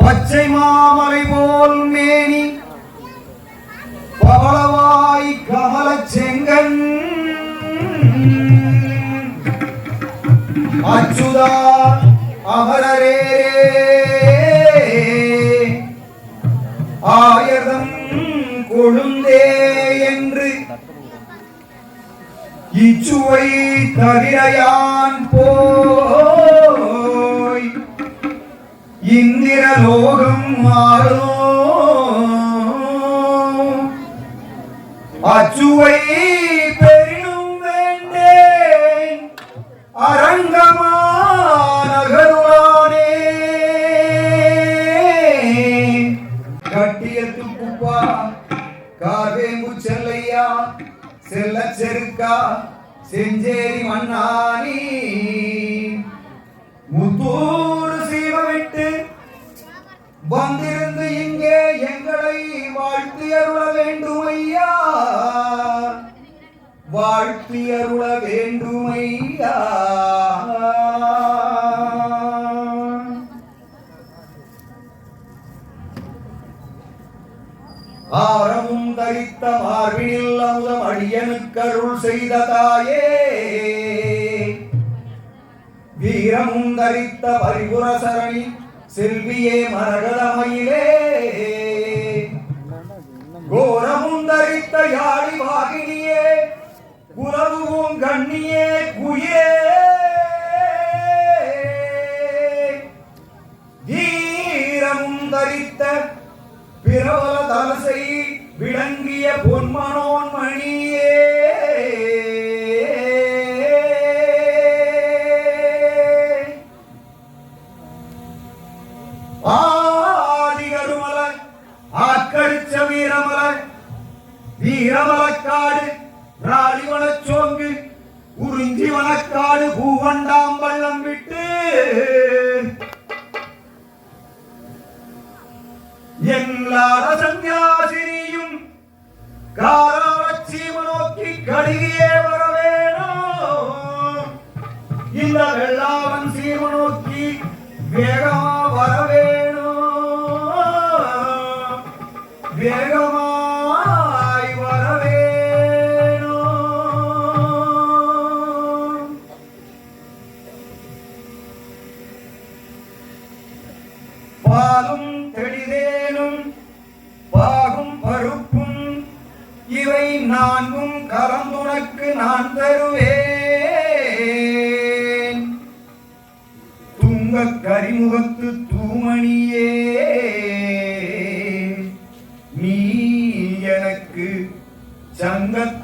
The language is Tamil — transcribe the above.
பச்சை மாமலை போல் மேனி பவளவாய் கமல செங்கன். அச்சுதா அமரரே. ஆயர்தம் கொழுந்தே என்று இச்சுவை தவிரையான் போ லோகம் மாறும் அச்சுவை பெரினும் வேண்டேன் அரங்கமா நகருளானே கட்டியத்து குப்பா கார்வேம்பு செல்லையா செல்ல செருக்கா செஞ்சேரி மண்ணானி முத்தூ வாழ்த்தியருள வேண்டும் ஐயா வாழ்த்தியருள வேண்டும் ஐயா ஆரமும் தரித்த மார்பினில் அமுதம் அடியனுக்கருள் செய்த தாயே. வீரமும் தரித்த பரிபுர சரணி செல்வியே மரகதமயிலே. கோரமும் யாழி வாகினியே குலவும் கண்ணியே குயே. வீரமும் தரித்த பிரபல தலசை விளங்கிய பொன்மனோன் மணியே. ஆதிகருமல ஆக்கடிச்ச வீரமல வீரமலக்காடு ராலிவனச்சோங்கு உறிஞ்சி வனக்காடு பூவண்டாம் பள்ளம் விட்டு. எல்லார சந்நியாசினியும் காராட்சி நோக்கி வர வேணும். இந்த வெள்ளாவன் சீம நோக்கி வேகமா பாலும் தெளிதேனும் பாகும் பருப்பும் இவை நான்கும் கலந்துனக்கு நான் தருவேன். துங்க கரிமுகத்து தூமணியே நீ எனக்கு சங்கத்